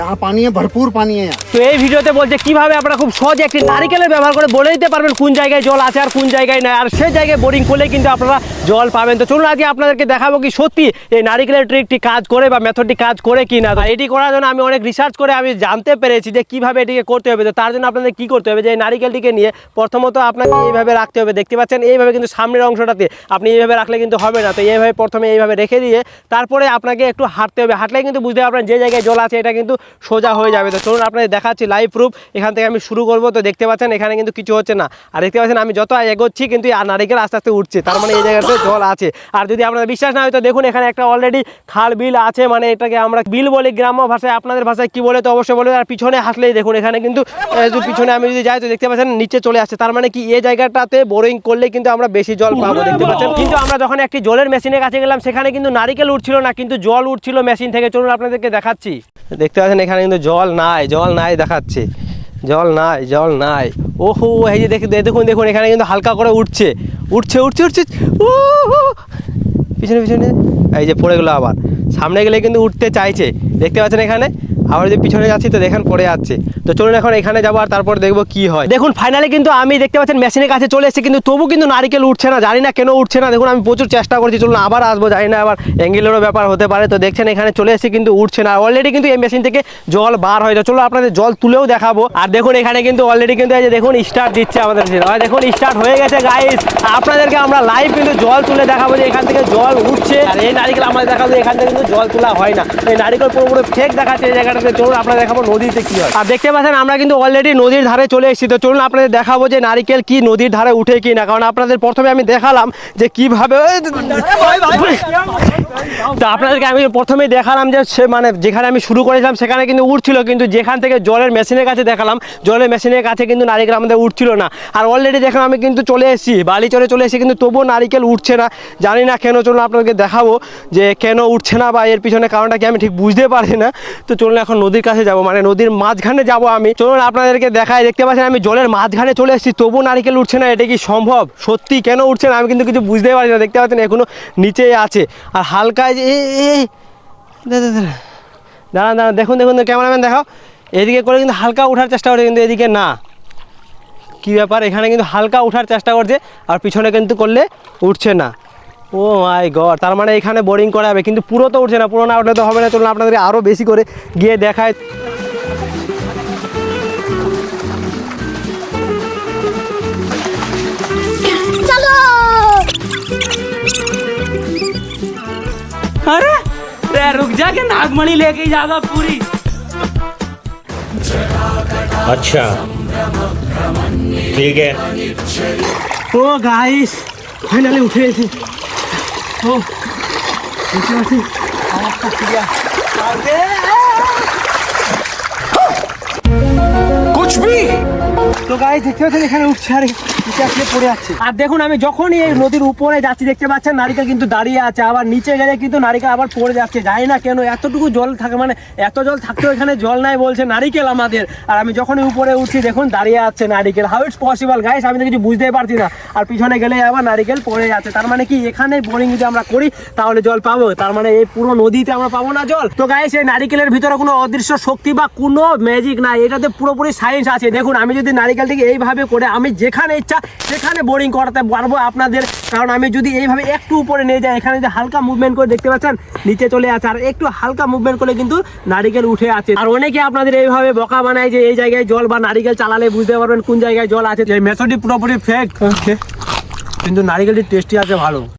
यहाँ পানি ভরপুর পানি তো এই ভিডিওতে বলছে, কীভাবে আপনারা খুব সহজে একটি নারিকেলের ব্যবহার করে বলে দিতে পারবেন কোন জায়গায় জল আছে আর কোন জায়গায় নাই, আর সেই জায়গায় বোরিং করলে কিন্তু আপনারা জল পাবেন। তো চলুন আজকে আপনাদেরকে দেখাবো কি সত্যি এই নারিকেলের ট্রিকটি কাজ করে বা মেথডটি কাজ করে কি না এটি করার জন্য আমি অনেক রিসার্চ করে আমি জানতে পেরেছি যে কীভাবে এটিকে করতে হবে। তো তার জন্য আপনাদের কি করতে হবে যে এই নারিকেলটিকে নিয়ে প্রথমত আপনাকে এইভাবে রাখতে হবে। দেখতে পাচ্ছেন, এইভাবে কিন্তু সামনের অংশটাতে আপনি এইভাবে রাখলে কিন্তু হবে না। তো এইভাবে প্রথমে এইভাবে রেখে দিয়ে তারপরে আপনাকে একটু হাঁটতে হবে। হাঁটলে কিন্তু বুঝতে পারবেন যে জায়গায় জল আছে, এটা কিন্তু সোজা হয়ে যাবে। তো চলুন আপনাদের দেখাচ্ছি লাইভ প্রুফ এখান থেকে আমি শুরু করব। তো দেখতে পাচ্ছেন এখানে কিন্তু কিছু হচ্ছে না। আর দেখতে পাচ্ছেন আমি যত এগোচ্ছি কিন্তু এই নারিকেল আস্তে আস্তে উঠছে। তার মানে এই জায়গাতে জল আছে। আর যদি আপনাদের বিশ্বাস না হয় তো দেখুন এখানে একটা অলরেডি খাল বিল আছে। মানে এটাকে আমরা বিল বলি গ্রাম্য ভাষায়। আপনাদের ভাষায় কি বলে তো অবশ্যই বলবে। আর পিছনে হাঁটলেই দেখুন এখানে কিন্তু পিছনে আমি যদি যাই তো দেখতে পাচ্ছেন নিচে চলে আসছে। তার মানে কি এই জায়গাটাতে বোরিং করলে কিন্তু আমরা বেশি জল পাবো দেখতে পাচ্ছেন? কিন্তু আমরা যখন একটি জলের মেশিনের কাছে গেলাম সেখানে কিন্তু নারিকেল উঠছিল না কিন্তু জল উঠছিল মেশিন থেকে। চলুন আপনাদেরকে দেখাচ্ছি। দেখতে পাচ্ছেন এখানে কিন্তু জল নাই জল নাই দেখাচ্ছে। জল নাই জল নাই। ওহো, এই যে দেখে দেখুন দেখুন, এখানে কিন্তু হালকা করে উঠছে। উঠছে উঠছে উঠছে। ও। পিছনে পিছনে। এই যে পড়ে গেলো আবার। সামনে গেলে কিন্তু উঠতে চাইছে। দেখতে পাচ্ছেন এখানে? আবার যদি পিছনে যাচ্ছি তো দেখেন পড়ে যাচ্ছে। তো চলুন এখন এখানে যাব আর তারপর দেখব কি হয়। দেখুন ফাইনালি কিন্তু আমি দেখতে পাচ্ছেন মেশিনের কাছে চলে এসেছি, কিন্তু তবু কিন্তু নারিকেল উঠছে না। জানি না কেন উঠছে না। দেখুন, আমি প্রচুর চেষ্টা করছি, চলুন আবার আসব, জানি না আবার অ্যাঙ্গেলেরও ব্যাপার হতে পারে। তো দেখছেন, এখানে চলে এসেছি, কিন্তু উঠছে না। অলরেডি কিন্তু এই মেশিন থেকে জল বার হয়ে। চলো আপনাদের জল তুলেও দেখাবো। আর দেখুন, এখানে কিন্তু অলরেডি কিন্তু এই যে দেখুন স্টার্ট দিচ্ছে আমাদের দেখুন স্টার্ট হয়ে গেছে গাইস আপনাদেরকে আমরা লাইভ কিন্তু জল তুলে দেখাবো যে এখান থেকে জল উঠছে। আর এই নারিকেল আমাদের দেখাবো এখান থেকে কিন্তু জল তোলা হয় না। এই নারিকেল পুরো পুরো ফেক দেখাচ্ছে এই জায়গাটাতে চলুন আপনারা দেখাবো নদীতে কি হয়। আর দেখতে পাচ্ছেন, আমরা কিন্তু অলরেডি নদীর ধারে চলে এসেছি। তো চলুন আপনাদের দেখাবো যে নারিকেল কি নদীর ধারে উঠে কি না কারণ আপনাদের প্রথমে আমি দেখালাম যে কীভাবে তো আপনাদেরকে আমি প্রথমেই দেখালাম যে সে মানে যেখানে আমি শুরু করেছিলাম, সেখানে কিন্তু উঠছিল। কিন্তু যেখান থেকে জলের মেশিনের কাছে দেখালাম, জলের মেশিনের কাছে কিন্তু নারিকেল আমাদের উঠছিল না। আর অলরেডি দেখুন, আমি কিন্তু চলে এসেছি। বালি চলে চলে এসেছি, কিন্তু তবুও নারিকেল উঠছে না। জানি না কেন, চলুন আপনাদেরকে দেখাবো যে কেন উঠছে না বা এর পিছনে কারণটা কি, আমি ঠিক বুঝতে পারি না। তো চলুন এখন নদীর কাছে যাব মানে নদীর মাঝখানে যাব আমি। চলুন আপনাদেরকে দেখায় দেখতে পাচ্ছেন আমি জলের মাঝখানে চলে এসেছি, তবু নারিকেল উঠছে না, এটা কি সম্ভব? সত্যি কেন উঠছে না? আমি কিন্তু কিছু বুঝতে পারি না, দেখতে পাচ্ছেন এখনও নিচেই আছে। আর হালকা। দাঁড়ান দাঁড়ান, দেখুন দেখুন ক্যামেরাম্যান দেখাও এদিকে করে কিন্তু হালকা ওঠার চেষ্টা করে কিন্তু এদিকে না। কি ব্যাপার? এখানে কিন্তু হালকা ওঠার চেষ্টা করছে, আর পিছনে কিন্তু করলে উঠছে না। ও মাই গড তার মানে এখানে বোরিং করা হবে কিন্তু পুরো তো উঠছে না পুরো না উঠলে তো হবে না চলুন আপনাদের আরও বেশি করে গিয়ে দেখায় চলো अरे रे रुक जा के नागमणि लेके जाएगा पूरी अच्छा ठीक है ও গাইস ফাইনালি উঠে গেছি ও দেখতে পাচ্ছি। আওয়াজটা কি যা- তো গাইস দেখতে পাচ্ছেন এখানে উঠছে আর। আর দেখুন, আমি যখনই এই নদীর উপরে যাচ্ছি, দেখতে পাচ্ছেন, নারিকেল কিন্তু দাঁড়িয়ে আছে। আবার নিচে গেলে কিন্তু নারিকেল আবার পড়ে যাচ্ছে। জানি না কেন, এতটুকু জল থাকে মানে এত জল থাকতেও এখানে জল নাই বলছে নারিকেল আমাদের। আর আমি যখনই উপরে উঠছি, দেখুন, দাঁড়িয়ে আছে নারিকেল। হাউ ইটস পসিবল গাইস আমি তো কিছু বুঝতেই পারছি না। আর পিছনে গেলে আবার নারিকেল পড়ে যাচ্ছে। তার মানে কি, এখানে বোরিং যদি আমরা করি, তাহলে জল পাবো। তার মানে এই পুরো নদীতে আমরা পাবো না জল। তো গাইস এই নারিকেলের ভিতরে কোনো অদৃশ্য শক্তি বা কোনো ম্যাজিক নাই। এটাতে পুরোপুরি সায়েন্স আছে। দেখুন, আমি যদি নারিকেলটিকে এইভাবে করে, আমি যেখানে ইচ্ছা সেখানে বোরিং করাতে পারব আপনাদের। কারণ আমি যদি এইভাবে একটু উপরে নিয়ে যাই এখানে যে হালকা মুভমেন্ট করে দেখতে পাচ্ছেন নিচে চলে আছে। আর একটু হালকা মুভমেন্ট করলে কিন্তু নারিকেল উঠে আছে। আর অনেকে আপনাদের এইভাবে বকা বানায় যে এই জায়গায় জল বা নারিকেল চালালে বুঝতে পারবেন কোন জায়গায় জল আছে। এই মেথডটি পুরোপুরি ফেক কিন্তু নারিকেলটি টেস্টি আছে ভালো।